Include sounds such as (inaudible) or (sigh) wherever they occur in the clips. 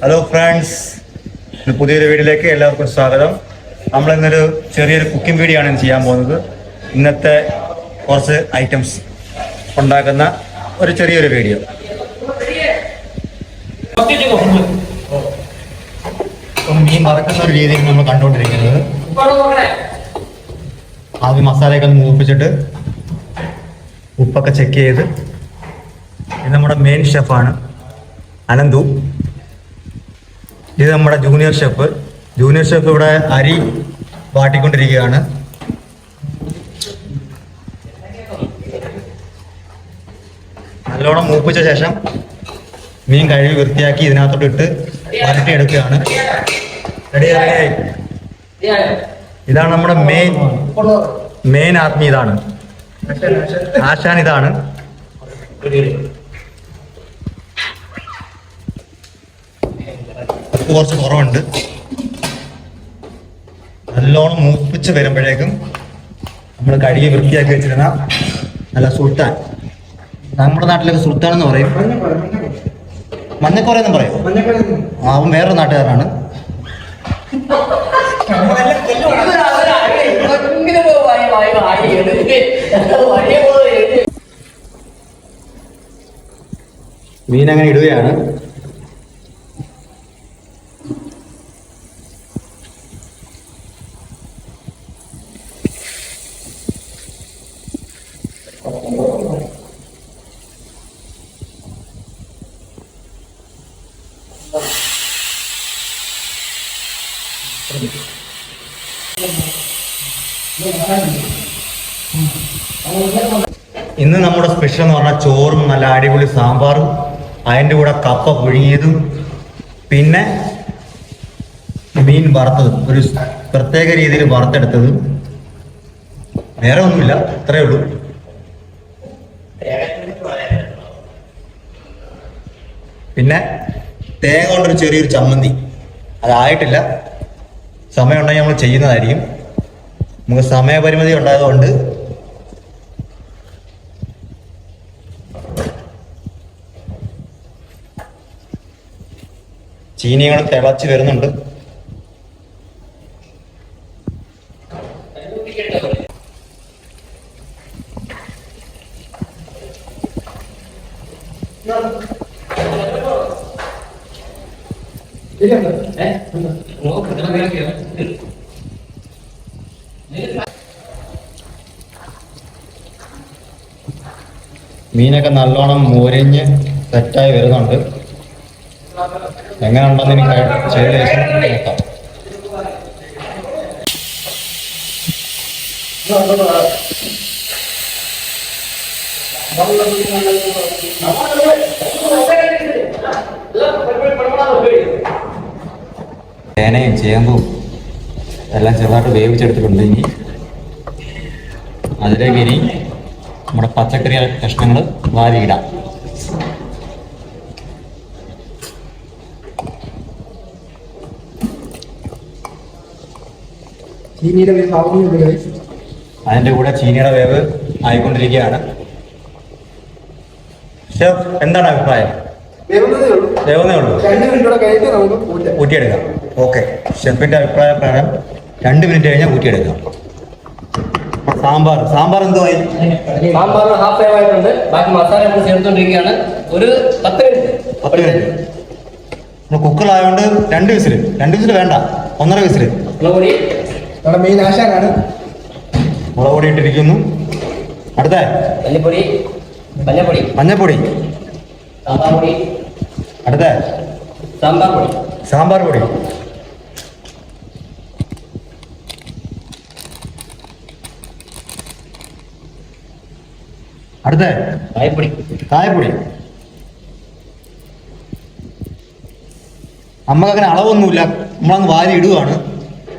Hello friends പുതിയൊരു വീഡിയോയിലേക്ക് എല്ലാവർക്കും സ്വാഗതം. നമ്മൾ ഇന്നൊരു ചെറിയൊരു കുക്കിംഗ് വീഡിയോ ആണ് ചെയ്യാൻ പോകുന്നത്. ഇന്നത്തെ കുറച്ച് ഐറ്റംസ് ഉണ്ടാക്കുന്ന ഒരു ചെറിയൊരു വീഡിയോ മീൻ വറക്കുന്ന ഒരു രീതിയിൽ നമ്മൾ കണ്ടുകൊണ്ടിരിക്കുന്നത്. ആദ്യം മസാലയൊക്കെ ഒന്ന് മൂപ്പിച്ചിട്ട് ഉപ്പൊക്കെ ചെക്ക് ചെയ്ത്. നമ്മുടെ മെയിൻ ഷെഫാണ് അനന്തു. ഇത് നമ്മുടെ ജൂനിയർ ഷെഫ് ജൂനിയർ ഷെഫ് ഇവിടെ അരി വാട്ടിക്കൊണ്ടിരിക്കുകയാണ്. നല്ലോണം മൂപ്പിച്ച ശേഷം മീൻ കഴുകി വൃത്തിയാക്കി ഇതിനകത്തോട്ട് ഇട്ട് വരട്ടി എടുക്കുകയാണ് റെഡി റെഡിയായി ഇതാണ് നമ്മുടെ മെയിൻ മെയിൻ ആത്മീയ ഇതാണ് ആശാൻ ഇതാണ്. ഉപ്പ് കുറച്ച് കുറവുണ്ട്. നല്ലോണം മൂപ്പിച്ച് വരുമ്പോഴേക്കും നമ്മൾ കഴുകി വൃത്തിയാക്കി വെച്ചിരുന്ന നല്ല സുൽത്താൻ. നമ്മുടെ നാട്ടിലൊക്കെ സുൽത്താൻ എന്ന് പറയും. മഞ്ഞക്കോറ എന്നും പറയും? ആ, അവൻ വേറൊരു നാട്ടുകാരനാണ്. മീൻ അങ്ങനെ ഇടുകയാണ്. ഇന്ന് നമ്മുടെ സ്പെഷ്യൽ എന്ന് പറഞ്ഞാൽ ചോറും നല്ല അടിപൊളി സാമ്പാറും അതിന്റെ കൂടെ കപ്പ പുഴുങ്ങിയതും പിന്നെ മീൻ വറുത്തതും ഒരു പ്രത്യേക രീതിയിൽ വറുത്തെടുത്തതും. വേറെ ഒന്നുമില്ല ഇത്രയേ ഉള്ളൂ. പിന്നെ തേങ്ങ കൊണ്ടൊരു ചെറിയൊരു ചമ്മന്തി. അതായിട്ടില്ല. സമയമുണ്ടെങ്കിൽ നമ്മൾ ചെയ്യുന്നതായിരിക്കും. നമുക്ക് സമയപരിമിതി ഉണ്ടായതുകൊണ്ട് ചീനികൾ തിളച്ച് വരുന്നുണ്ട്. മീനൊക്കെ നല്ലോണം മുരിഞ്ഞ് സെറ്റായി വരുന്നുണ്ട്. എങ്ങനെ ഉണ്ടെന്ന് എനിക്ക് ചെയ്ത ചേനയും ചേമ്പും എല്ലാം ചെറുതായിട്ട് വേവിച്ചെടുത്തിട്ടുണ്ട് ഇനി. അതിലേക്ക് ഇനി നമ്മുടെ പച്ചക്കറി കഷ്ണങ്ങൾ വാരിയിടാം. അതിന്റെ കൂടെ ചീനിയുടെ വേവ് ആയിക്കൊണ്ടിരിക്കുകയാണ്. ഷെഫ് എന്താണ് അഭിപ്രായം? വേവുന്നേ ഉള്ളൂ. ഊറ്റിയെടുക്കാം. ഓക്കെ. ഷെഫിന്റെ അഭിപ്രായ പ്രകാരം രണ്ട് മിനിറ്റ് കഴിഞ്ഞാൽ ഊറ്റിയെടുക്കാം. സാമ്പാർ. സാമ്പാർ എന്തുവായി സാമ്പാർ ഹാഫ് വേവ് ആയിട്ടുണ്ട്. ബാക്കി മസാല നമ്മൾ ചേർത്തുകൊണ്ടിരിക്കുകയാണ്. ഒരു പത്ത് മിനിറ്റ് പത്ത് മിനിറ്റ് കുക്കറായതുകൊണ്ട് രണ്ട് വിസിൽ. രണ്ട് വിസിൽ വേണ്ട. ഒന്നര വിസിൽ. മുളക് പൊടി നമ്മുടെ മെയിൻ ആശാനാണ്. മുളകുപൊടി ഇട്ടിരിക്കുന്നു. അടുത്ത. മല്ലിപ്പൊടി. മഞ്ഞപ്പൊടി. മഞ്ഞപ്പൊടി. സാമ്പാർ പൊടി അടുത്ത സാമ്പാർ പൊടി സാമ്പാർ പൊടി അടുത്ത കായപ്പൊടി. കായപ്പൊടി. നമുക്ക് അങ്ങനെ അളവൊന്നുമില്ല. നമ്മളങ്ങ് വാരി ഇടുകയാണ്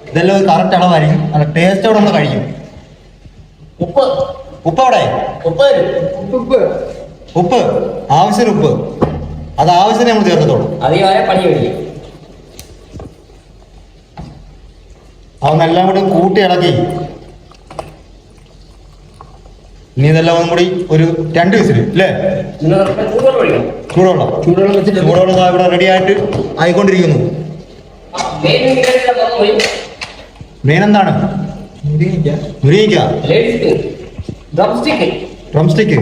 ഇതെല്ലാം ഒരു കറക്റ്റ് അളവായിരിക്കും. നല്ല ടേസ്റ്റോടെ നമ്മൾ കഴിക്കും. ഉപ്പ്. ഉപ്പ് അവിടെ? ഉപ്പ് ഉപ്പ്. ഉപ്പ്. ആവശ്യത്തിന് ഉപ്പ് അത് ആവശ്യത്തിന് നമ്മൾ ചേർക്കത്തുള്ളൂ. അധികമായ പണി കഴിക്കും അവന്നെല്ലാം കൂടി കൂട്ടി ഇളക്കി. ഇനി ഇതെല്ലാം ഒന്നും കൂടി ഒരു രണ്ട് വിസിൽ അല്ലേ ചൂടുവെള്ളം ചൂടുവെള്ളം. ഇവിടെ റെഡി ആയിട്ട് ആയിക്കൊണ്ടിരിക്കുന്നു. മെയിൻ എന്താണ്? മുരിങ്ങിക്ക ലേഡീസ് ഡ്രം സ്റ്റിക്ക്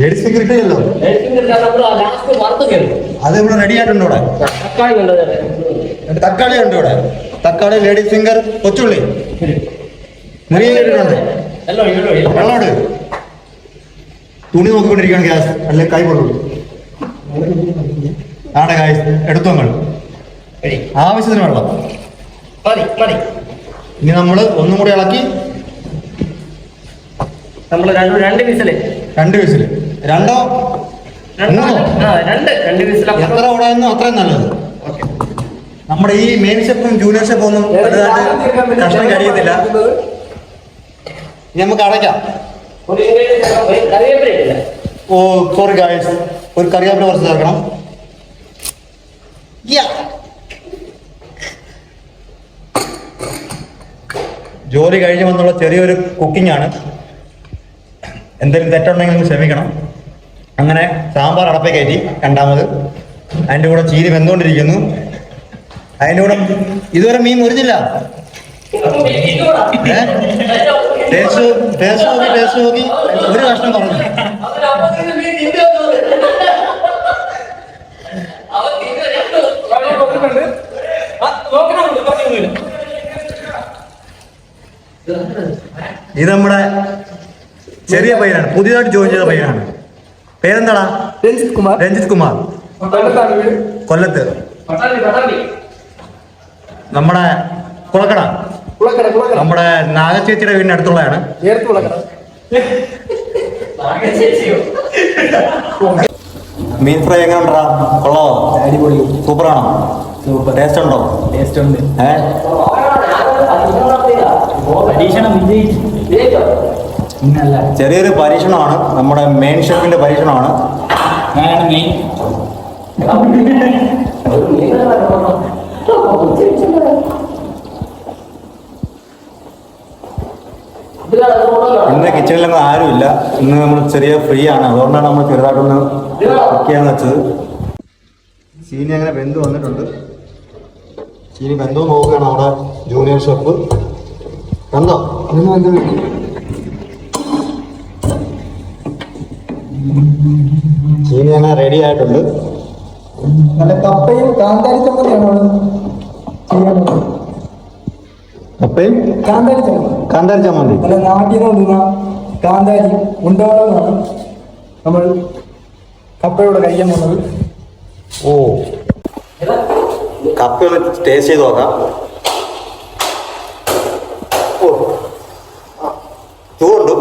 കിട്ടിയല്ലോ അത് ഇവിടെ റെഡി ആയിട്ടുണ്ട് ഇവിടെ? തക്കാളി ഉണ്ട് ഇവിടെ. തക്കാളി ലേഡീസ് ഫിംഗർ കൊച്ചുള്ളി. വെള്ളമുണ്ട് തുണി നോക്കിക്കൊണ്ടിരിക്കുകയാണ് ഗ്യാസ് അല്ലെ കൈ കൊള്ളു. ആടെ ഗ്യാസ് എടുത്തു ready. ആവശ്യത്തിന് വെള്ളം. ഇനി നമ്മൾ ഒന്നും കൂടി ഇളക്കി. നമ്മൾ രണ്ട് രണ്ട് വിസിൽ രണ്ട് വിസിൽ രണ്ടോ? മൂന്നോ എത്ര ഓടായിരുന്നു അത്രയും നല്ലത്. നമ്മുടെ ഈ മെയിൻ ഷെഫും ജൂനിയർ ഷെഫും ഒന്നും വലുതായിട്ട് കഷ്ടം കഴിയത്തില്ല. ഇനി നമുക്ക് അടയ്ക്കാം. ഓ സോറി ഗായസ് ഒരു കറിവേപ്പില കുറച്ച് ചേർക്കണം. ജോലി കഴിഞ്ഞ് വന്നുള്ള ചെറിയൊരു കുക്കിംഗ് ആണ്. എന്തെങ്കിലും തെറ്റുണ്ടെങ്കിൽ നിങ്ങൾ ക്ഷമിക്കണം. അങ്ങനെ സാമ്പാർ അടപ്പേ കയറ്റി രണ്ടാമത്. അതിന്റെ കൂടെ ചീരി വെന്തുകൊണ്ടിരിക്കുന്നു. അതിന്റെ കൂടെ ഇതുവരെ മീൻ മുറിഞ്ഞില്ല. (laughs) ഏ? ടേസ്റ്റ് ടേസ്റ്റ് നോക്കി ടേസ്റ്റ് നോക്കി. ഒരു കഷ്ണം പറഞ്ഞു (laughs) ഇത് നമ്മുടെ ചെറിയ പയ്യനാണ്. പുതിയതായിട്ട് ജോയിൻ ചെയ്ത പയ്യനാണ്. പേരെന്താടാ? രഞ്ജിത് കുമാർ. രഞ്ജിത് കുമാർ. കൊല്ലത്താണ് വീട് കൊല്ലത്ത്. നമ്മുടെ കുളക്കട. കുളക്കട കുളക്കട. നമ്മുടെ നാഗച്ചേച്ചിയുടെ വീടിന്റെ അടുത്തുള്ളതാണ്. മീൻ ഫ്രൈ എങ്ങനെ ഉണ്ടാ കൊള്ളാവോ അടിപൊളി. സൂപ്പറാണോ? സൂപ്പർ. ടേസ്റ്റ് ഉണ്ടോ? ടേസ്റ്റ് ഉണ്ട്. ഏഹ് പരീക്ഷണം വിജയിച്ചു. ഇന്നല്ല ചെറിയൊരു പരീക്ഷണമാണ്. നമ്മുടെ മെയിൻ ഷെഫിന്റെ പരീക്ഷണമാണ്. ഇന്ന് കിച്ചണിലൊന്നും ആരുമില്ല. ഇന്ന് നമ്മൾ ചെറിയ ഫ്രീ ആണ്. അതുകൊണ്ടാണ് നമ്മൾ ചെറുതായിട്ടൊന്ന് കുക്ക് ചെയ്യാന്ന് വെച്ചത്. ചീനി അങ്ങനെ വെന്ത് വന്നിട്ടുണ്ട്. ചീനി വെന്തോ നോക്കുകയാണ് നമ്മുടെ ജൂനിയർ ഷെഫ് വെന്തോ? ഇന്ന് എന്ത് ചീനി അങ്ങനെ റെഡി ആയിട്ടുണ്ട്. നല്ല കപ്പയും കാന്താരി ചമ്മന്തിയാണ് കപ്പയും കാന്താരി ചമ്മന്തി. കാന്താരി ചമ്മന്തി. നല്ല നാട്ടിൽ നിന്ന് കൊണ്ടുവന്ന കാന്താരി നമ്മൾ കപ്പയോട് കഴിക്കാൻ പോകുന്നത്. ഓ. കപ്പ ഒന്ന് ടേസ്റ്റ് ചെയ്ത് നോക്കാം ഓ ചൂടുണ്ട്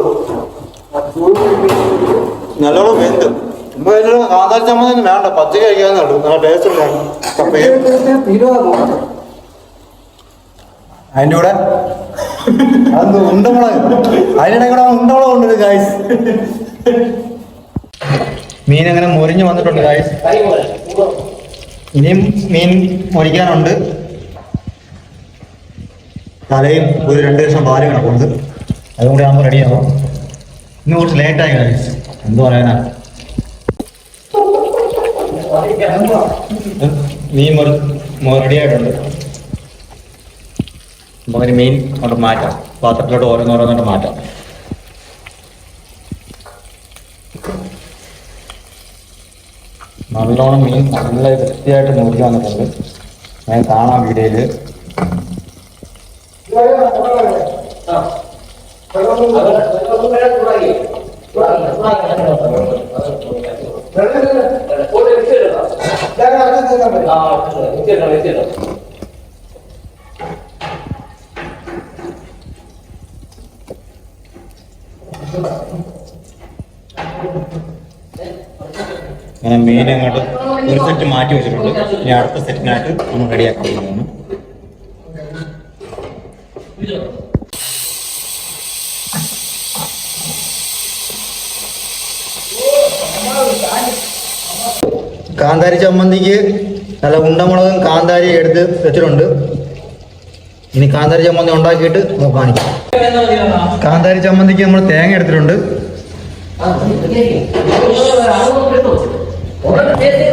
നല്ലോണം വെന്ത്. ഇപ്പൊ ഇതിൽ കാന്താരി വേണ്ട. പച്ചക്ക് കഴിക്കാന്നേ അതിന്റെ കൂടെ? അതിനിടെ കൂടെ ഉണ്ട് ഗായ്സ് മീൻ അങ്ങനെ മുരിഞ്ഞു വന്നിട്ടുണ്ട് ഗായ്സ് ഇനിയും മീൻ മുറിക്കാനുണ്ട്. തലയും ഒരു രണ്ട് ലക്ഷം പാൽ കിടപ്പുണ്ട്. അതും കൂടി ആകുമ്പോൾ റെഡിയാവും ഇന്ന് കുറച്ച് ലേറ്റായി ഗായ്സ് എന്ത് പറയാനാ? മീൻ മുറി റെഡി ആയിട്ടുണ്ട് നമുക്കൊരു മീൻ കൊണ്ട് മാറ്റാം. പാത്രത്തിലോട്ട് ഓരോന്നോരോന്നോട്ട് മാറ്റാം. നല്ലോണം മീൻ നല്ല വൃത്തിയായിട്ട് മുറിച്ച് വന്നിട്ടുണ്ട്. ഞാൻ കാണാം വീഡിയോയിൽ. അങ്ങനെ മീൻ അങ്ങോട്ട് ഒരു സെറ്റ് മാറ്റി വെച്ചിട്ടുണ്ട്. ഇനി അടുത്ത സെറ്റിനായിട്ട് നമ്മൾ റെഡിയാക്കാൻ പോകുന്നു. കാന്താരി ചമ്മന്തിക്ക് നല്ല ഉണ്ടമുളകും കാന്താരി എടുത്ത് വെച്ചിട്ടുണ്ട്. ഇനി കാന്താരി ചമ്മന്തി ഉണ്ടാക്കിയിട്ട് നമുക്ക് കാണിക്കാം. കാന്താരി ചമ്മന്തിക്ക് നമ്മൾ തേങ്ങ എടുത്തിട്ടുണ്ട്. ടേസ്റ്റ്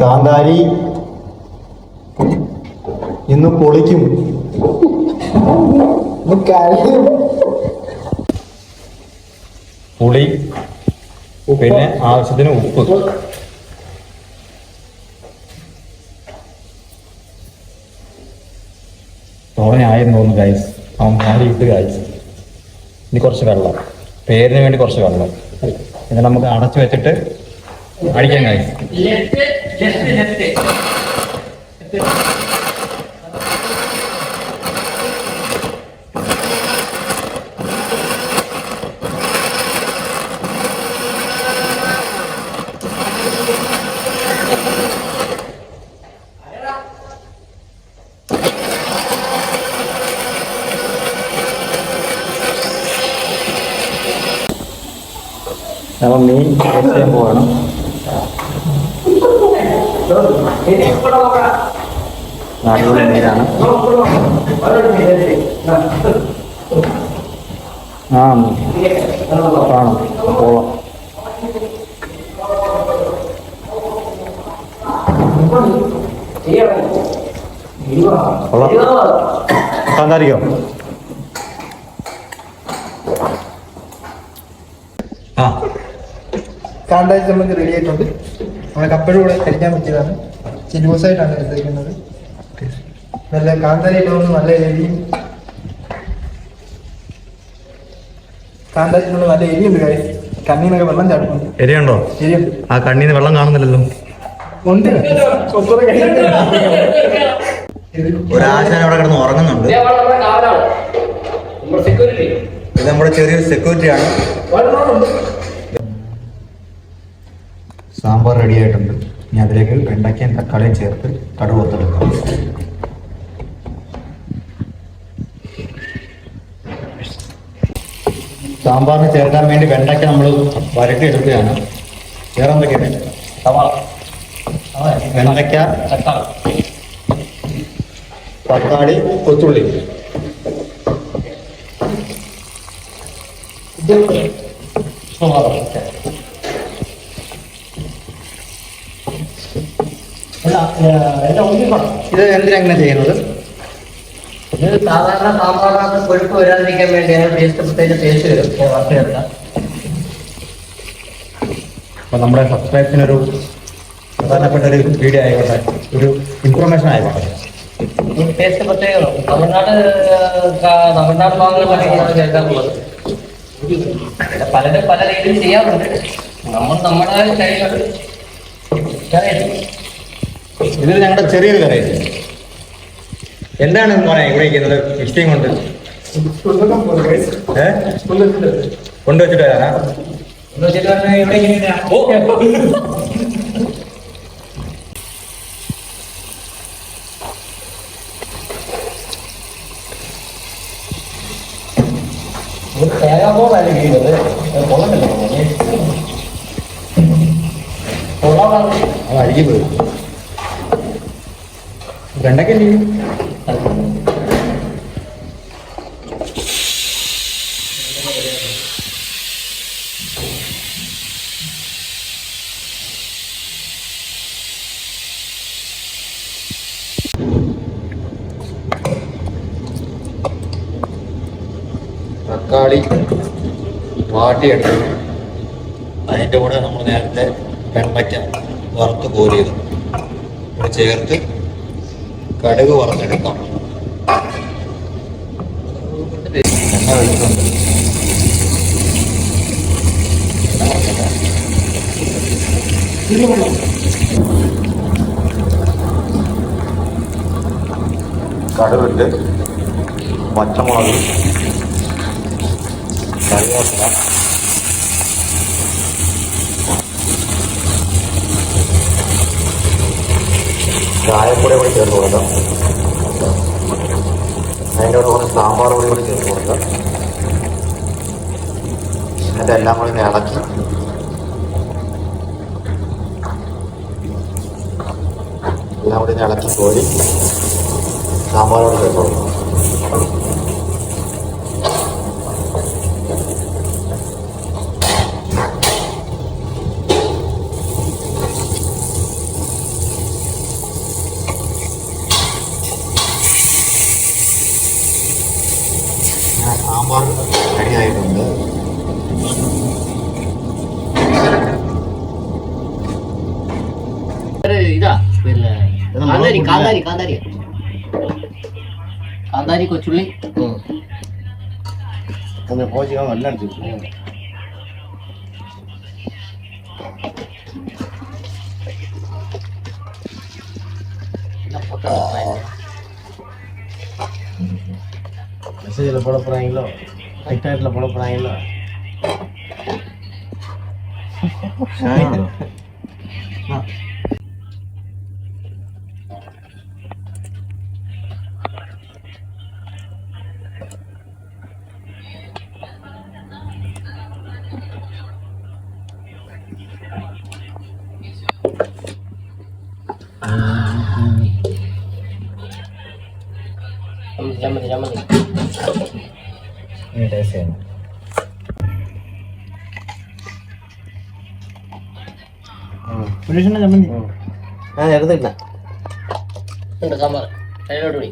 കാന്താരി ഇന്ന് പൊളിക്കും. പുളി പിന്നെ ആവശ്യത്തിന് ഉപ്പ്. തോനെയായെന്ന് തോന്നുന്നു ഗൈസ് അവൻ മാറി ഇട്ട് ഗൈസ് ഇനി കുറച്ച് വെള്ളം. പേരിന് വേണ്ടി കുറച്ച് വെള്ളം. എന്നിട്ട് നമുക്ക് അടച്ചു വെച്ചിട്ട് അടിക്കാൻ ഗൈസ് ലെഫ്റ്റ് ലെഫ്റ്റ് ലെഫ്റ്റ്. നമ്മൾ മെയിൻ ടേസ്റ്റ് ആ കാണാം പോവാം. ആ. കാന്താരി നമുക്ക് റെഡി ആയിട്ടുണ്ട്. നമ്മളെ കപ്പയുടെ കൂടെ കഴിക്കാൻ പറ്റിയതാണ്. ചിലൂസായിട്ടാണ് എടുത്തേക്കുന്നത് നല്ല കാന്താരി നല്ല എലിയും കാന്താരി ഇട്ടുകൊണ്ട് നല്ല എലിയുണ്ട് കാര്യം കണ്ണീന്നൊക്കെ വെള്ളം ചാടുന്നു എരിയുണ്ടോ? എരിയുണ്ട് ആ കണ്ണീന്ന് വെള്ളം കാണുന്നില്ലല്ലോ. ഉണ്ട്. അവിടെ കിടന്ന് ഉറങ്ങുന്നുണ്ട്. ഇത് നമ്മുടെ ചെറിയൊരു സെക്യൂരിറ്റി ആണ്. സാമ്പാർ റെഡി ആയിട്ടുണ്ട്. ഇനി അതിലേക്ക് വെണ്ടയ്ക്കയും തക്കാളിയും ചേർത്ത് കടുവത്തെടുക്കാം സാമ്പാറിന് ചേർക്കാൻ വേണ്ടി വെണ്ടയ്ക്ക നമ്മൾ വരട്ടി എടുക്കുകയാണ് വേറെ എന്തൊക്കെയാണ് സവാള. വെണ്ടയ്ക്ക തക്കാളി. കൊച്ചുള്ളി. ഇത് എന്തിനങ്ങനെ ചെയ്യുന്നത്? ഇത് സാധാരണ സാമ്പാറിനകത്ത് കൊഴുപ്പ് വരാതിരിക്കാൻ വേണ്ടിയാണ് ടേസ്റ്റ് പ്രത്യേകിച്ച് ടേസ്റ്റ് വരും. വറുത്തെടുക്കാം അപ്പൊ നമ്മുടെ സബ്സ്ക്രൈബിനൊരു പ്രധാനപ്പെട്ട ഒരു വീഡിയോ ആയിക്കോട്ടെ. ഒരു ഇൻഫർമേഷൻ ആയിക്കോട്ടെ. ടേസ്റ്റ് തമിഴ്നാട് തമിഴ്നാട് ഭാഗങ്ങളിലാണ് കേൾക്കാറുള്ളത്. പലരും പല രീതിയിൽ ചെയ്യാറുണ്ട്. നമ്മൾ നമ്മുടെ ശൈലികൾ ഇതിൽ ഞങ്ങളുടെ ചെറിയൊരു കറി എന്താണ് മോനെ ഇവിടെ ഇരിക്കുന്നത്? ഇഷ്ടം കൊണ്ട്. കൊണ്ടുവച്ചിട്ട് വരാനാ? അഴുകി പോയി. ചെയ്യും തക്കാളി വാട്ടിയെടുത്ത് അതിന്റെ കൂടെ നമ്മൾ നേരത്തെ വെണ്ടയ്ക്ക വറുത്ത് കോരിയത് ചേർത്ത് കടുക് വറുത്തെടുക്കാം. എണ്ണ പച്ചമുളക് കറിവേപ്പില ചായപ്പൊടി കൂടി ചേർത്ത് കൊടുക്കാം. അതിന്റെ കൂടെ കുറച്ച് സാമ്പാർ പൊടി കൂടി ചേർത്ത് കൊടുക്കാം. എന്നിട്ട് എല്ലാം കൂടി ഇളക്കി. എല്ലാം കൂടി ഇളക്കി കോരി സാമ്പാർ കൂടി ചേർത്ത് കൊടുക്കാം. కాందారి కాందారి కాందారి కొచ్చుళ్ళి కొంచెం పోసిగా వెళ్ళాను చూసి మెసేజ్లో పొడపురాయిలో టెక్టాయిట్లో పొడపురాయిలో ടേസ്റ്റ് ചെയ്യണം സുരേഷിന്റെ ചമ്മന്തി ഞാൻ എടുത്തില്ല ഉണ്ട് സാമ്പാർ അതിലോട്ട് പിടി